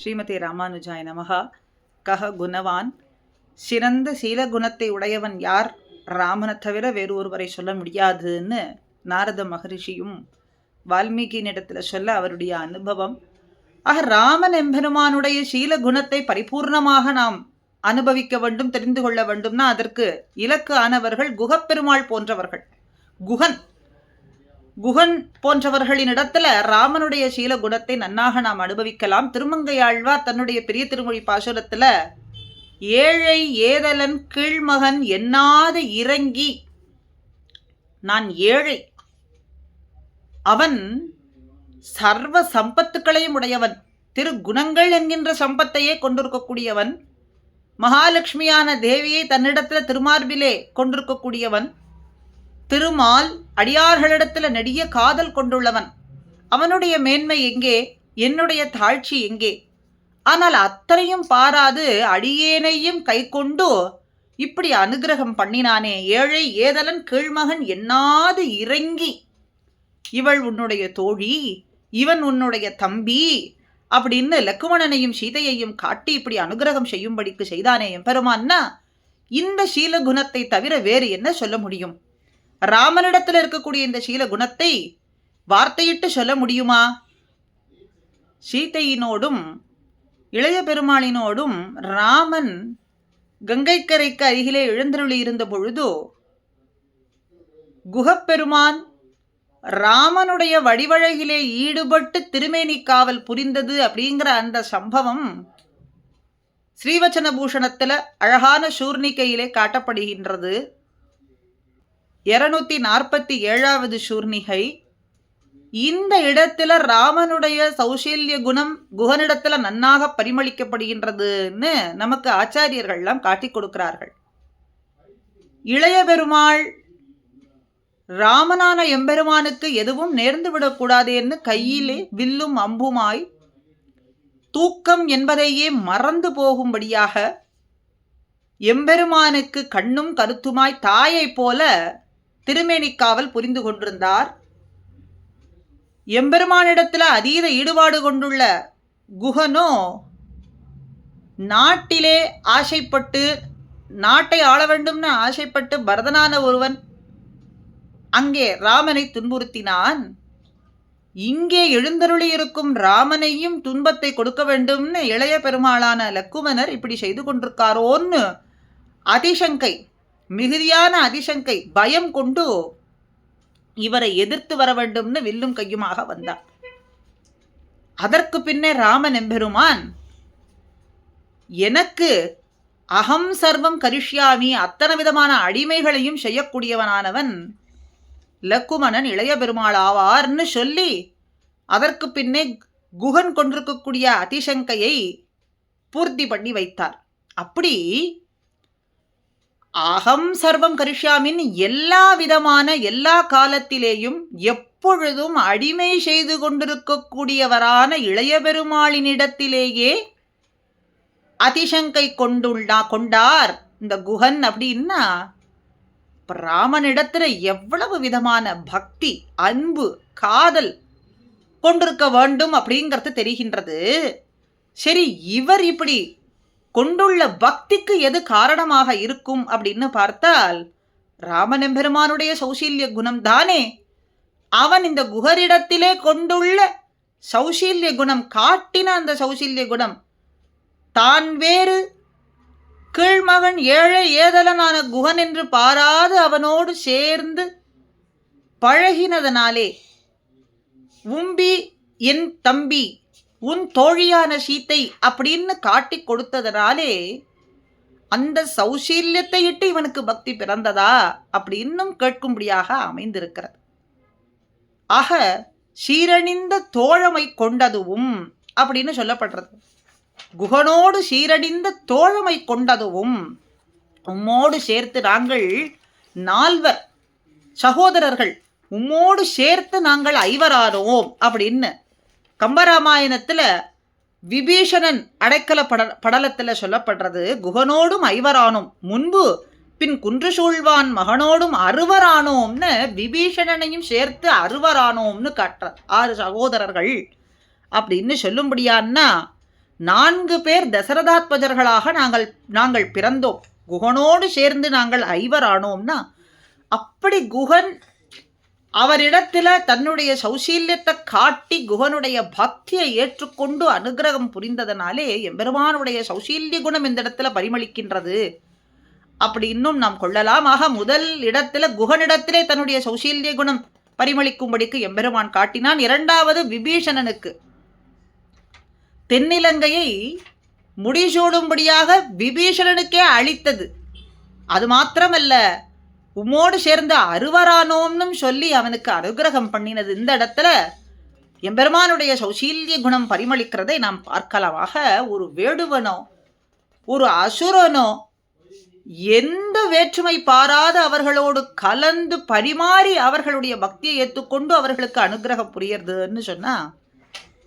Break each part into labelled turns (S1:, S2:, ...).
S1: ஸ்ரீமதி ராமானுஜாய நமகா கஹ குணவான். சிறந்த சீல குணத்தை உடையவன் யார்? ராமனை தவிர வேறு ஒருவரை சொல்ல முடியாதுன்னு நாரத மகரிஷியும் வால்மீகியினிடத்தில் சொல்ல அவருடைய அனுபவம். ஆக ராமன் எம்பெருமானுடைய சீல குணத்தை பரிபூர்ணமாக நாம் அனுபவிக்க வேண்டும் தெரிந்து கொள்ள வேண்டும்னா அதற்கு இலக்கு ஆனவர்கள் குகப்பெருமாள் போன்றவர்கள். குகன் குகன் போன்றவர்களினிடத்துல ராமனுடைய சீல குணத்தை நன்னாக நாம் அனுபவிக்கலாம். திருமங்கையாழ்வார் தன்னுடைய பெரிய திருமொழி பாசுரத்துல ஏழை ஏதலன் கீழ்மகன் எண்ணாது இறங்கி நான் ஏழை. அவன் சர்வ சம்பத்துக்களையும் உடையவன். திரு குணங்கள் என்கின்ற சம்பத்தையே கொண்டிருக்கக்கூடியவன். மகாலட்சுமியான தேவியை தன்னிடத்துல திருமார்பிலே கொண்டிருக்கக்கூடியவன். திருமால் அடியார்களிடத்துல நெடிய காதல் கொண்டுள்ளவன். அவனுடைய மேன்மை எங்கே? என்னுடைய தாழ்ச்சி எங்கே? ஆனால் அத்தனையும் பாராது அடியேனையும் கை கொண்டு இப்படி அனுகிரகம் பண்ணினானே. ஏழை ஏதலன் கீழ்மகன் என்னாது இறங்கி? இவள் உன்னுடைய தோழி இவன் உன்னுடைய தம்பி அப்படின்னு லக்குமணனையும் சீதையையும் காட்டி இப்படி அனுகிரகம் செய்யும்படிக்கு செய்தானே எம்பெருமான்னா இந்த சீல குணத்தை தவிர வேறு என்ன சொல்ல முடியும்? ராமனிடத்தில் இருக்கக்கூடிய இந்த சீல குணத்தை வார்த்தையிட்டு சொல்ல முடியுமா? சீதையினோடும் இளைய பெருமாளினோடும் ராமன் கங்கைக்கரைக்கு அருகிலே எழுந்தருளி இருந்த பொழுது குகப்பெருமான் ராமனுடைய வடிவழகிலே ஈடுபட்டு திருமேனி காவல் புரிந்தது அப்படிங்கிற அந்த சம்பவம் ஸ்ரீவச்சன பூஷணத்தில் அழகான சூர்ணிக்கையிலே காட்டப்படுகின்றது. இருநூத்தி நாற்பத்தி ஏழாவது சூர்ணிகை. இந்த இடத்துல ராமனுடைய சௌசல்ய குணம் குகனிடத்துல நன்னாக பரிமளிக்கப்படுகின்றதுன்னு நமக்கு ஆச்சாரியர்கள்லாம் காட்டிக் கொடுக்கிறார்கள். இளைய பெருமாள் ராமனான எம்பெருமானுக்கு எதுவும் நேர்ந்து விடக்கூடாதேன்னு கையிலே வில்லும் அம்புமாய் தூக்கம் என்பதையே மறந்து போகும்படியாக எம்பெருமானுக்கு கண்ணும் கருத்துமாய் தாயைப் போல திருமேனிக்காவல் புரிந்து கொண்டிருந்தார். எம்பெருமானிடத்தில் அதீத ஈடுபாடு கொண்டுள்ள குகனோ நாட்டிலே ஆசைப்பட்டு நாட்டை ஆள வேண்டும்னு ஆசைப்பட்டு பரதனான ஒருவன் அங்கே ராமனை துன்புறுத்தினான். இங்கே எழுந்தருளி இருக்கும் ராமனையும் துன்பத்தை கொடுக்க வேண்டும்னு இளைய பெருமாளான லக்குமனர் இப்படி செய்து கொண்டிருக்காரோன்னு அதிசங்கை மிகுதியான அதிசங்கை பயம் கொண்டு இவரை எதிர்த்து வர வேண்டும்னு வில்லும் கையுமாக வந்தார் அதற்கு பின்னே ராமன் எம்பெருமான் எனக்கு அகம் சர்வம் கரிஷ்யாமி அத்தனை விதமான அடிமைகளையும் செய்யக்கூடியவனானவன் லக்குமணன் இளைய பெருமாள் ஆவார்னு சொல்லி அதற்கு பின்னே குகன் கொண்டிருக்கக்கூடிய அதிசங்கையை பூர்த்தி பண்ணி வைத்தார். அப்படி அகம் சர்வம் கரிஷ்யாமின் எல்லா விதமான எல்லா காலத்திலேயும் எப்பொழுதும் அடிமை செய்து கொண்டிருக்கக்கூடியவரான இளைய பெருமாளினிடத்திலேயே அதிசங்கை கொண்டுள்ளா கொண்டார். இந்த குகன் அப்படின்னா பிராமனிடத்துல எவ்வளவு விதமான பக்தி அன்பு காதல் கொண்டிருக்க வேண்டும் அப்படிங்கிறது தெரிகின்றது. சரி இவர் இப்படி கொண்டுள்ள பக்திக்கு எது காரணமாக இருக்கும் அப்படின்னு பார்த்தால் ராமனெம்பெருமானுடைய சௌசீல்ய குணம் தானே. அவன் இந்த குகரிடத்திலே கொண்டுள்ள சௌசீல்ய குணம் காட்டின அந்த சௌசீல்ய குணம். தான் வேறு கீழ்மகன் ஏழை ஏதலனான குகன் என்று பாராது அவனோடு சேர்ந்து பழகினதனாலே உம்பி என் தம்பி உன் தோழியான சீத்தை அப்படின்னு காட்டி கொடுத்ததனாலே அந்த சௌசீல்யத்தை இட்டு இவனுக்கு பக்தி பிறந்ததா அப்படின்னும் கேட்கும்படியாக அமைந்திருக்கிறது. ஆக சீரணிந்த தோழமை கொண்டதுவும் அப்படின்னு சொல்லப்படுறது. குகனோடு சீரடிந்த தோழமை கொண்டதுவும் உம்மோடு சேர்த்து நாங்கள் நால்வர் சகோதரர்கள் உம்மோடு சேர்த்து நாங்கள் ஐவரானோம் அப்படின்னு கம்பராமாயணத்தில் விபீஷணன் அடைக்கல பட படலத்தில் சொல்லப்படுறது குகனோடும் ஐவரானோம். முன்பு பின் குன்று சூழ்வான் மகனோடும் அறுவரானோம்னு விபீஷணனையும் சேர்த்து அறுவரானோம்னு காட்டுற ஆறு சகோதரர்கள். அப்படின்னு சொல்லும்படியான்னா நான்கு பேர் தசரதாத்மஜர்களாக நாங்கள் நாங்கள் பிறந்தோம். குகனோடு சேர்ந்து நாங்கள் ஐவரானோம்னா அப்படி குகன் அவரிடத்தில் தன்னுடைய சௌசீல்யத்தை காட்டி குகனுடைய பக்தியை ஏற்றுக்கொண்டு அனுகிரகம் புரிந்ததனாலே எம்பெருமானுடைய சௌசீல்ய குணம் இந்த இடத்துல பரிமளிக்கின்றது. அப்படி இன்னும் நாம் கொள்ளலாம் ஆக முதல் இடத்துல குகனிடத்திலே தன்னுடைய சௌசீல்ய குணம் பரிமளிக்கும்படிக்கு எம்பெருமான் காட்டினான். இரண்டாவது விபீஷணனுக்கு. தென்னிலங்கையை முடிசூடும்படியாக விபீஷணனுக்கே அளித்தது. அது மாத்திரமல்ல உம்மோடு சேர்ந்து அருவரானோம்னும் சொல்லி அவனுக்கு அனுகிரகம் பண்ணினது இந்த இடத்துல எம்பெருமானுடைய சௌசீல்ய குணம் பரிமளிக்கிறதை நாம் பார்க்கலாமாக. ஒரு வேடுவனோ ஒரு அசுரனோ எந்த வேற்றுமை பாராத அவர்களோடு கலந்து பரிமாறி அவர்களுடைய பக்தியை ஏற்றுக்கொண்டு அவர்களுக்கு அனுகிரகம் புரியறதுன்னு சொன்னா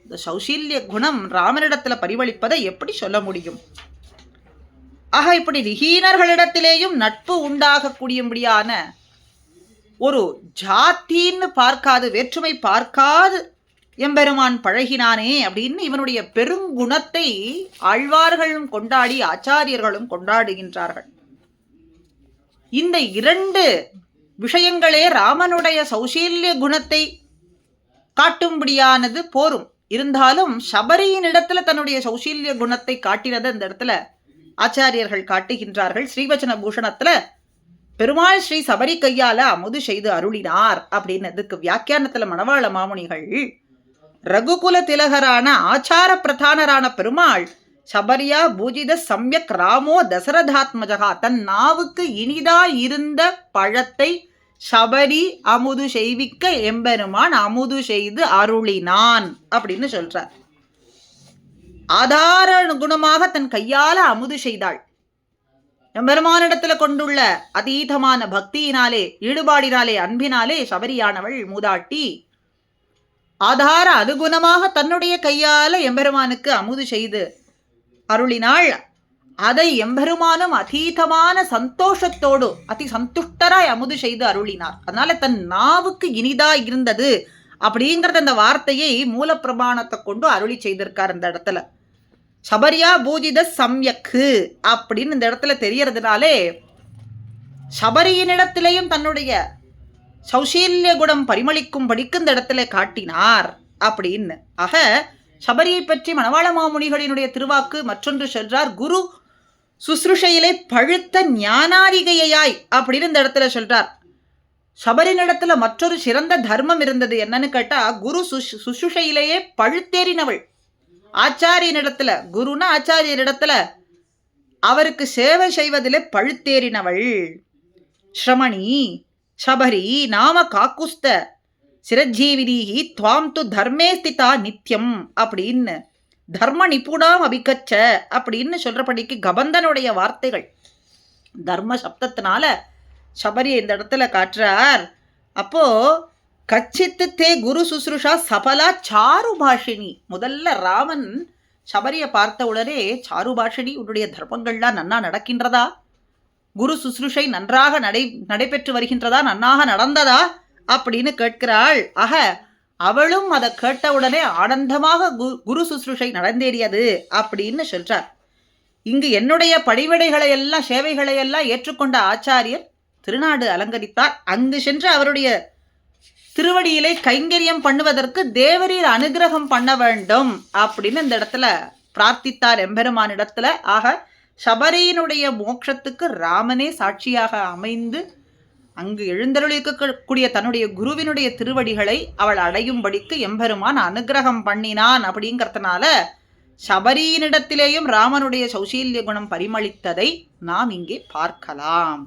S1: இந்த சௌசீல்ய குணம் ராமனிடத்துல பரிமளிப்பதை எப்படி சொல்ல முடியும்? ஆக இப்படி விஹீனர்களிடத்திலேயும் நட்பு உண்டாகக்கூடியபடியான ஒரு ஜாத்தின்னு பார்க்காது வேற்றுமை பார்க்காது எம்பெருமான் பழகினானே அப்படின்னு இவனுடைய பெருங்குணத்தை ஆழ்வார்களும் கொண்டாடி ஆச்சாரியர்களும் கொண்டாடுகின்றார்கள். இந்த இரண்டு விஷயங்களே ராமனுடைய சௌசீல்ய குணத்தை காட்டும்படியானது போரும். இருந்தாலும் சபரியின் இடத்துல தன்னுடைய சௌசீல்ய குணத்தை காட்டினது அந்த இடத்துல ஆச்சாரியர்கள் காட்டுகின்றார்கள். ஸ்ரீவச்சன பூஷணத்துல பெருமாள் ஸ்ரீ சபரி கையால அமுது செய்து அருளினார் அப்படின்னதுக்கு வியாக்கியானத்துல மணவாள மாமுனிகள் ரகுகுல திலகரான ஆச்சார பிரதானரான பெருமாள் சபரியா பூஜித சம்யக் ராமோ தசரதாத்மஜகா தன் நாவுக்கு இனிதா இருந்த பழத்தை சபரி அமுது செய்விக்க எம்பெருமான் அமுது செய்து அருளினான் அப்படின்னு சொல்றார். ஆதார குணமாக தன் கையால அமுது செய்தாள். எம்பெருமானிடத்துல கொண்டுள்ள அதீதமான பக்தியினாலே ஈடுபாடினாலே அன்பினாலே சபரியானவள் மூதாட்டி. ஆதார அதுகுணமாக தன்னுடைய கையால எம்பெருமானுக்கு அமுது செய்து அருளினாள். அதை எம்பெருமானும் அதீதமான சந்தோஷத்தோடு அதி சந்துஷ்டராய் அமுது செய்து அருளினார். அதனால தன் நாவுக்கு இனிதா இருந்தது அப்படிங்கிறத அந்த வார்த்தையை மூலப்பிரமாணத்தை கொண்டு அருளி செய்திருக்கார் இந்த இடத்துல. சபரியா பூஜித சம்யக்கு அப்படின்னு இந்த இடத்துல தெரியறதுனாலே சபரியினிடத்திலேயும் தன்னுடைய சௌசீல்ய குணம் பரிமளிக்கும்படிக்கு இந்த இடத்துல காட்டினார் அப்படின்னு. ஆக சபரியை பற்றி மணவாள மாமுனிகளினுடைய திருவாக்கு மற்றொன்று சொல்றார் குரு சுசுருஷையிலே பழுத்த ஞானாரிகையாய் அப்படின்னு இந்த இடத்துல சொல்றார். சபரினிடத்துல மற்றொரு சிறந்த தர்மம் இருந்தது என்னன்னு கேட்டா குரு சுஷ் சுசுஷையிலேயே பழுத்தேறினவள். ஆச்சாரியனிடத்துல குருனா ஆச்சாரியரிடத்துல அவருக்கு சேவை செய்வதிலே பழுத்தேறினவள். ஸ்ரமணி சபரி நாம காக்குஸ்த சிரஜீவினீகி துவாம் து தர்மே ஸ்திதா நித்யம் அப்படின்னு தர்ம நிபுணாம் அபிகச்ச அப்படின்னு சொல்றபடிக்கு கபந்தனுடைய வார்த்தைகள். தர்ம சப்தத்தினால சபரி இந்த இடத்துல காட்டுறார். அப்போ கச்சித்து தே குரு சுசுருஷா சபலா சாருபாஷினி. முதல்ல ராமன் சபரியை பார்த்த உடனே சாருபாஷினி உன்னுடைய தர்மங்கள்லாம் நன்னா நடக்கின்றதா? குரு சுசுருஷை நன்றாக நடை நடைபெற்று வருகின்றதா? நன்னாக நடந்ததா? அப்படின்னு கேட்கிறாள். ஆக அவளும் அதை கேட்டவுடனே ஆனந்தமாக கு- குரு சுசுருஷை நடந்தேறியது அப்படின்னு சொல்றார். இங்கு என்னுடைய படிவிடைகளை எல்லாம் சேவைகளை எல்லாம் ஏற்றுக்கொண்ட ஆச்சாரியர் திருநாடு அலங்கரித்தார். அங்கு சென்று அவருடைய திருவடியிலே கைங்கரியம் பண்ணுவதற்கு தேவரீர் அனுகிரகம் பண்ண வேண்டும் அப்படின்னு இந்த இடத்துல பிரார்த்தித்தார் எம்பெருமானிடத்துல ஆக சபரியினுடைய மோட்சத்துக்கு ராமனே சாட்சியாக அமைந்து அங்கு எழுந்தருளிக்கக்கூடிய தன்னுடைய குருவினுடைய திருவடிகளை அவள் அடையும்படிக்கு எம்பெருமான் அனுகிரகம் பண்ணினான் அப்படிங்கிறதுனால சபரியினிடத்திலேயும் ராமனுடைய சௌசீல்ய குணம் பரிமளித்ததை நாம் இங்கே பார்க்கலாம்.